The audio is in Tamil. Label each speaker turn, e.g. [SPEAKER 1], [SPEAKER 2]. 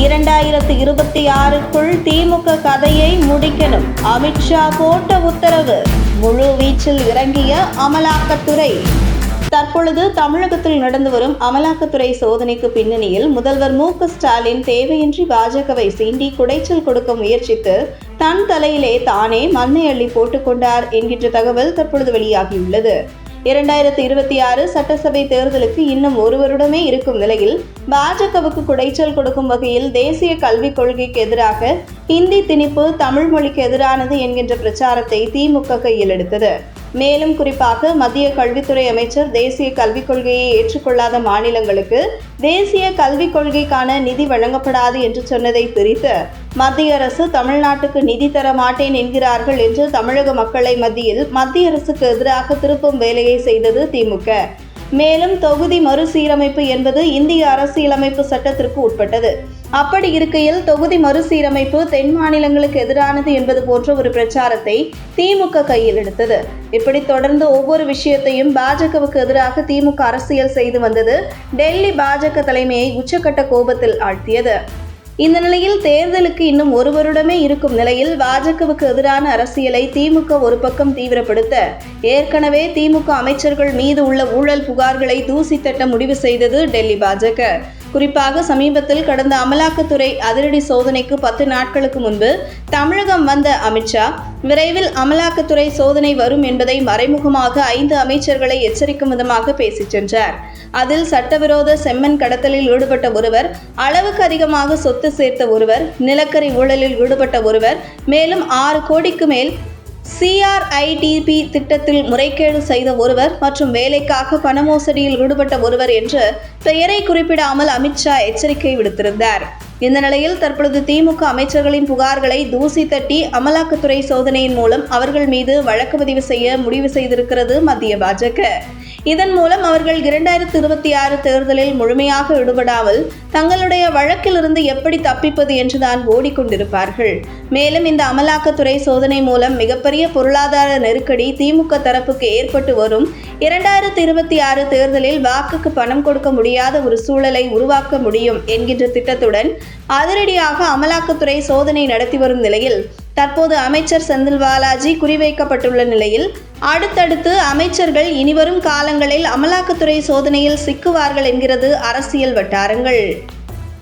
[SPEAKER 1] இரண்டாயிரத்து இருபத்தி ஆறுக்குள் திமுக கதையை முடிக்கணும். அமித்ஷா போட்ட உத்தரவு. முழு வீச்சில் இறங்கிய அமலாக்கத்துறை. தற்பொழுது தமிழகத்தில் நடந்து வரும் அமலாக்கத்துறை சோதனைக்கு பின்னணியில் முதல்வர் மு ஸ்டாலின் தேவையின்றி பாஜகவை சீண்டி குடைச்சல் கொடுக்க முயற்சித்து தன் தலையிலே தானே மண்ணை அள்ளி போட்டுக்கொண்டார் என்கின்ற தகவல் தற்பொழுது வெளியாகியுள்ளது. இரண்டாயிரத்தி இருபத்தி ஆறு சட்டசபை தேர்தலுக்கு இன்னும் ஒரு வருடமே இருக்கும் நிலையில் பாஜகவுக்கு குடைச்சல் கொடுக்கும் வகையில் தேசிய கல்விக் கொள்கைக்கு எதிராக ஹிந்தி திணிப்பு தமிழ் மொழிக்கு எதிரானது என்கின்ற பிரச்சாரத்தை திமுக கையில் எடுத்தது. மேலும் குறிப்பாக மத்திய கல்வித்துறை அமைச்சர் தேசிய கல்விக் கொள்கையை ஏற்றுக்கொள்ளாத மாநிலங்களுக்கு தேசிய கல்விக் கொள்கைக்கான நிதி வழங்கப்படாது என்று சொன்னதை பிரித்து மத்திய அரசு தமிழ்நாட்டுக்கு நிதி தர மாட்டேன் என்கிறார்கள் என்று தமிழக மக்களை மத்தியில் மத்திய அரசுக்கு எதிராக திருப்பும் வேலையை செய்தது திமுக. மேலும் தொகுதி மறுசீரமைப்பு என்பது இந்திய அரசியலமைப்பு சட்டத்திற்கு உட்பட்டது. அப்படி இருக்கையில் தொகுதி மறுசீரமைப்பு தென் மாநிலங்களுக்கு எதிரானது என்பது போன்ற ஒரு பிரச்சாரத்தை திமுக கையில் எடுத்தது. இப்படி தொடர்ந்து ஒவ்வொரு விஷயத்தையும் பாஜகவுக்கு எதிராக திமுக அரசியல் செய்து வந்தது டெல்லி பாஜக தலைமையை உச்சக்கட்ட கோபத்தில் ஆழ்த்தியது. இந்த நிலையில் தேர்தலுக்கு இன்னும் ஒரு வருடமே இருக்கும் நிலையில் பாஜகவுக்கு எதிரான அரசியலை திமுக ஒரு பக்கம் தீவிரப்படுத்த ஏற்கனவே திமுக அமைச்சர்கள் மீது உள்ள ஊழல் புகார்களை தூசி தட்ட முடிவு செய்தது டெல்லி பாஜக. குறிப்பாக சமீபத்தில் கடந்த அமலாக்கத்துறை அதிரடி சோதனைக்கு பத்து நாட்களுக்கு முன்பு தமிழகம் வந்த அமித்ஷா விரைவில் அமலாக்கத்துறை சோதனை வரும் என்பதை மறைமுகமாக ஐந்து அமைச்சர்களை எச்சரிக்கும் விதமாக பேசிச் சென்றார். அதில் சட்டவிரோத செம்மண் கடத்தலில் ஈடுபட்ட ஒருவர் அளவுக்கு அதிகமாக சொத்து சேர்த்த ஒருவர் நிலக்கரி ஊழலில் ஈடுபட்ட ஒருவர் மேலும் ஆறு கோடிக்கு மேல் சிஆர்ஐடிபி திட்டத்தில் முறைகேடு செய்த ஒருவர் மற்றும் வேலைக்காக பண மோசடியில் ஈடுபட்ட ஒருவர் என்று பெயரை குறிப்பிடாமல் அமித்ஷா எச்சரிக்கை விடுத்திருந்தார். இந்த நிலையில் தற்பொழுது திமுக அமைச்சர்களின் புகார்களை தூசி தட்டி அமலாக்கத்துறை சோதனையின் மூலம் அவர்கள் மீது வழக்கு பதிவு செய்ய முடிவு செய்திருக்கிறது மத்திய பாஜக. இதன் மூலம் அவர்கள் இரண்டாயிரத்தி இருபத்தி ஆறு தேர்தலில் முழுமையாக ஈடுபடாமல் தங்களுடைய வழக்கிலிருந்து எப்படி தப்பிப்பது என்றுதான் ஓடிக்கொண்டிருப்பார்கள். மேலும் இந்த அமலாக்கத்துறை சோதனை மூலம் மிகப்பெரிய பொருளாதார நெருக்கடி திமுக தரப்புக்கு ஏற்பட்டு வரும் இரண்டாயிரத்தி இருபத்தி ஆறு தேர்தலில் வாக்குக்கு பணம் கொடுக்க முடியாத ஒரு சூழலை உருவாக்க முடியும் என்கின்ற திட்டத்துடன் அதிரடியாக அமலாக்கத்துறை சோதனை நடத்தி வரும் நிலையில் தற்போது அமைச்சர் செந்தில் பாலாஜி குறிவைக்கப்பட்டுள்ள நிலையில் அடுத்தடுத்து அமைச்சர்கள் இனிவரும் காலங்களில் அமலாக்கத்துறை சோதனையில் சிக்குவார்கள் என்கிறது அரசியல் வட்டாரங்கள்.